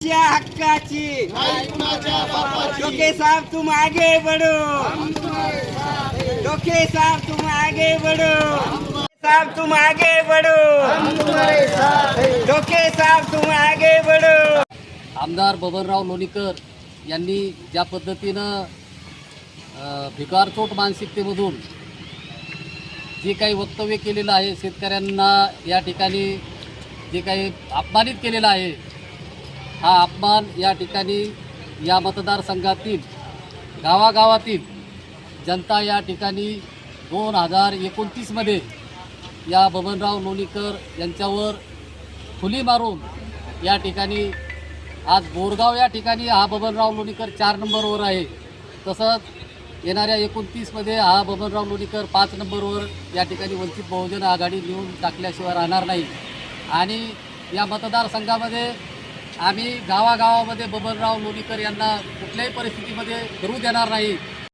च्या हक्काची. डोके साहब तुम आगे बढ़ो डोके साहब तुम आगे बढ़ो साहब तुम आगे बढ़ो डोके साहब तुम आगे बढ़ो आमदार बबनराव लोणीकर यांनी ज्या पद्धतीनं भिकारचोट मानसिकतेमधून जे काही वक्तव्य केलेलं आहे शेतकऱ्यांना या ठिकाणी जे काही अपमानित केलेलं आहे हा अपमान या ठिकाणी या मतदारसंघातील गावागावातील जनता या ठिकाणी दोन हजार एकोणतीसमध्ये या बबनराव लोणीकर यांच्यावर खुली मारून या ठिकाणी आज बोरगाव या ठिकाणी हा बबनराव लोणीकर चार नंबरवर आहे. तसंच येणाऱ्या एकोणतीसमध्ये हा बबनराव लोणीकर पाच नंबरवर या ठिकाणी वंचित बहुजन आघाडी लिहून टाकल्याशिवाय राहणार नाही. आणि या मतदारसंघामध्ये आम्ही गावागावामध्ये बबनराव लोणीकर यांना कुठल्याही परिस्थितीमध्ये करू देणार नाही.